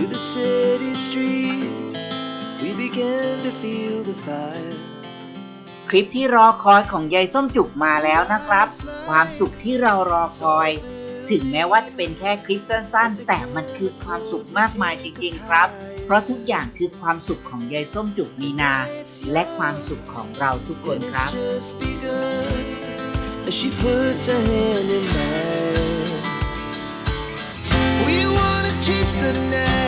to the city streets, we began to feel the fire. คลิปที่รอคอยของยายส้มจุกมาแล้วนะครับ ความสุขที่เรารอคอย ถึงแม้ว่าจะเป็นแค่คลิปสั้นๆ แต่มันคือความสุขมากมายจริงๆครับ เพราะทุกอย่างคือความสุขของยายส้มจุกมีนา และความสุขของเราทุกคนครับ It's just begun as she puts her hand in mine. We wanna chase the night,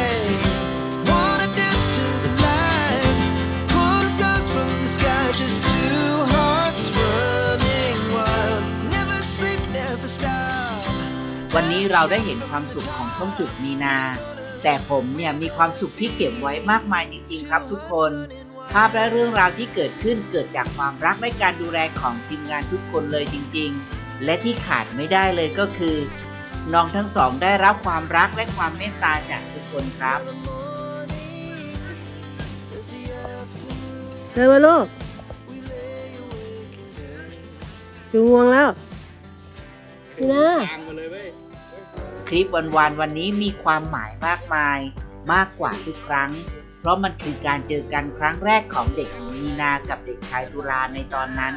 วันนี้เราได้เห็นความสุขของส้มจุกมีนา แต่ผมเนี่ยมีความสุขที่เก็บไว้มากมายจริงๆ ครับทุกคน ภาพและเรื่องราวที่เกิดขึ้นเกิดจากความรักและการดูแลของทีมงานทุกคนเลยจริงๆ และที่ขาดไม่ได้เลยก็คือ น้องทั้งสองได้รับความรักและความเมตตาจากทุกคนครับเดินมาลูกจูงวงแล้วนี่นะคลิ ลิปวันวานวันนี้มีความหมายมากมาย มากกว่าทุกครั้ง เพราะมันคือการเจอกันครั้งแรกของเด็กหญิงมีนากับเด็กชายตุลาในตอนนั้น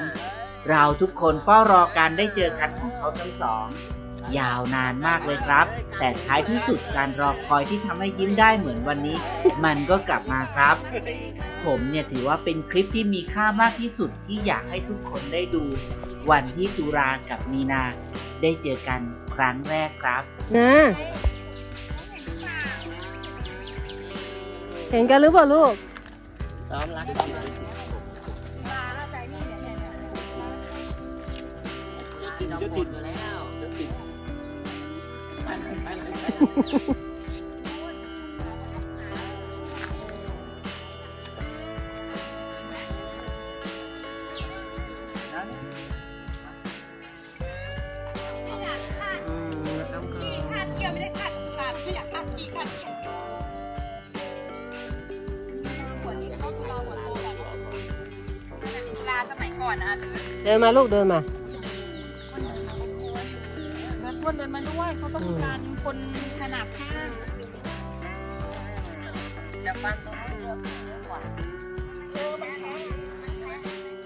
เราทุกคนเฝ้ารอการได้เจอกันของเขาทั้งสอง ยาวนานมากเลยครับ แต่ท้ายที่สุดการรอคอยที่ทำให้ยิ้มได้เหมือนวันนี้ มันก็กลับมาครับ ผมเนี่ยถือว่าเป็นคลิปที่มีค่ามากที่สุดที่อยากให้ทุกคนได้ดู วันที่ตุลากับมีนา ได้เจอกันครั้งแรกครับนะเห็นกันหรือเปล่าลูก ซ้อมรักซ้อมรักจะติดอยู่แล้วจะติด เกี่ยวไม่ได้ค่ะไม่อยากข้าวขี้ขาดหัวนี้ต้องชะลอหัวโตก่อนเดินมาลูกเดินมา วคนเดินมาด้วยเขาต้องการคนขนาดข้างแต่ฟันตรงนี้เยอะกว่าเจอบางครั้ง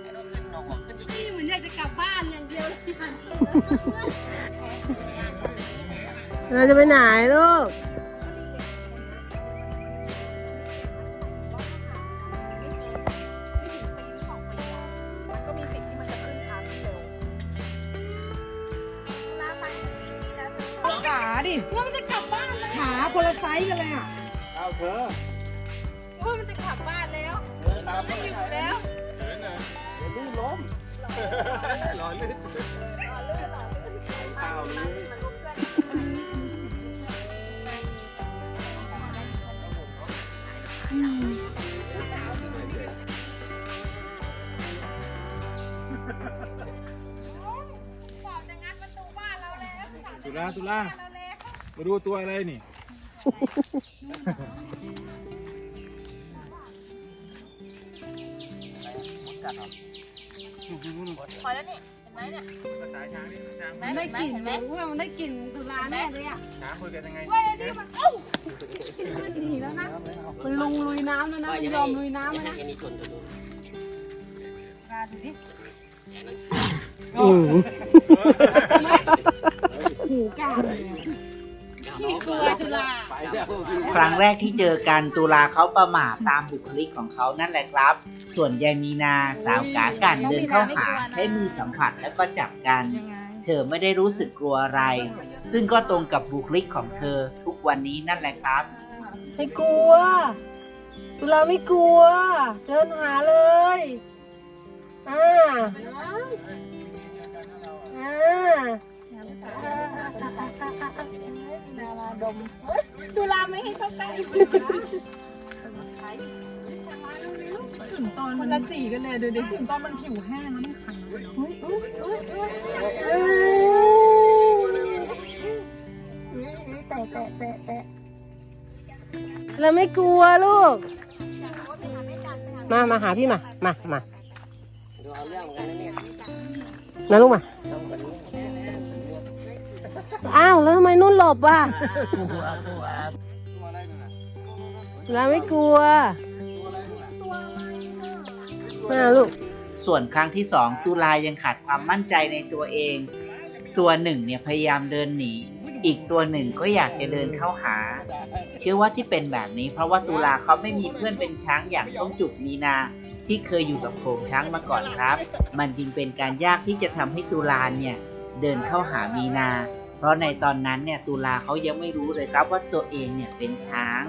ไอ้นู่นขึ้นหนอกขึ้นอีกนี่เหมือนอยากจะกลับบ้านอย่างเดียวเลยที่มันเราจะไปไหนลูกก็ ดิแล้วมันจะกลับบ้านแล้วขาคนละไซส์กันเลยอะเอาเธอว่ามันจะกลับบ้านแล้วเดินตามไม่อยู่แล้วเดินนะเดี๋ยวลื่นล้มรอลื่นข้าวลื่นบอกจะงัดประตูบ้านเราแล้วตุลาตุลาเราแล้ว มาดูตัวอะไรนี่ พอแล้วนี่ เห็นไหมเนี่ยสายช้างนี่ช้างมันได้กลิ่นไหมว่ามันได้กลิ่นตุลาแน่เลยอะช้างคุยกันยังไงเว้ยนี่มันเอ้ามันหนีแล้วนะ มันลุงลุยน้ำแล้วนะ มันยอมลุยน้ำแล้วนะอันนี้ชนตัวดูมาดูดิอืมหูกา ขี้กลัวตุลาไปแล้วครั้งแรกที่เจอกันตุลาเขาประหม่าตามบุคลิกของเขานั่นแหละครับ ส่วนยายมีนาสาวกากันเดินเข้าหาใช้มือสัมผัสแล้วก็จับกันยังไงเธอไม่ได้รู้สึกกลัวอะไร ซึ่งก็ตรงกับบุคลิกของเธอทุกวันนี้นั่นแหละครับ ไม่กลัว ตุลาไม่กลัว เดินหาเลยอ่าอ่า นาราดมตุลาไม่ให้เข้าใกล้ถึงตอนมันละสีกันเลยเดี๋ยวถึงตอนมันผิวแห้งแล้วมันขังอุ้ยอุ้ยอุ้ยอุ้ยเอ้ยแตะแตะแตะแตะเราไม่กลัวลูก มา มาหาพี่มา มา มาดูเอาเรื่องเหมือนกันนะเนี่ยนะลูกมา อบคนนี้อ้าวแล้วทำไมนุ่นหลบอะกลัวกลัวตัวอะไรนั่นน่ะตุลาไม่กลัวมาลูกส่วนครั้งที่สองตุลายังขาดความมั่นใจในตัวเอง ตัวหนึ่งเนี่ยพยายามเดินหนี อีกตัวหนึ่งก็อยากจะเดินเข้าหา เชื่อว่าที่เป็นแบบนี้ เพราะว่าตุลาเขาไม่มีเพื่อนเป็นช้างอย่างต้มจุกมีนาที่เคยอยู่กับโขลงช้างมาก่อนครับ มันจึงเป็นการยากที่จะทำให้ตุลาเนี่ยเดินเข้าหามีนา เพราะในตอนนั้นเนี่ยตุลาเขายังไม่รู้เลยครับว่าตัวเองเนี่ยเป็นช้าง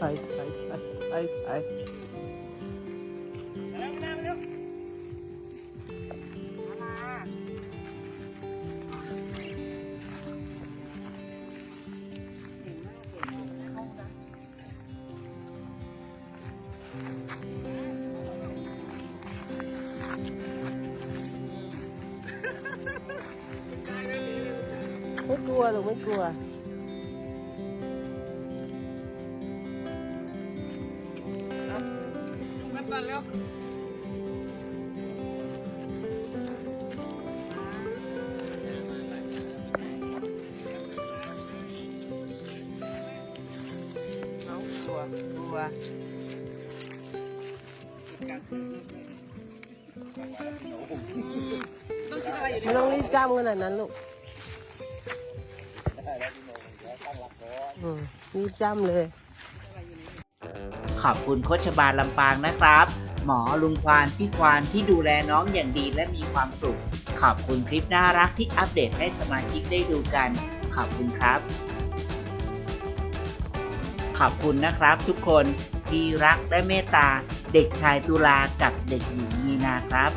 ถ่ายถ่ายถ่ายถ่ายถ่าย กลัวหรอกไม่กลัวเอากลัวกลัวไม่ต้องรีบจ้ำขนาดนั้นลูก อืมจ้ำเลย ขอบคุณโคชบาลลำปางนะครับ หมอลุงควานพี่ควานที่ดูแลน้องอย่างดีและมีความสุข ขอบคุณคลิปน่ารักที่อัปเดตให้สมาชิกได้ดูกัน ขอบคุณครับ ขอบคุณนะครับทุกคนที่รักและเมตตาเด็กชายตุลากับเด็กหญิงมีนาครับ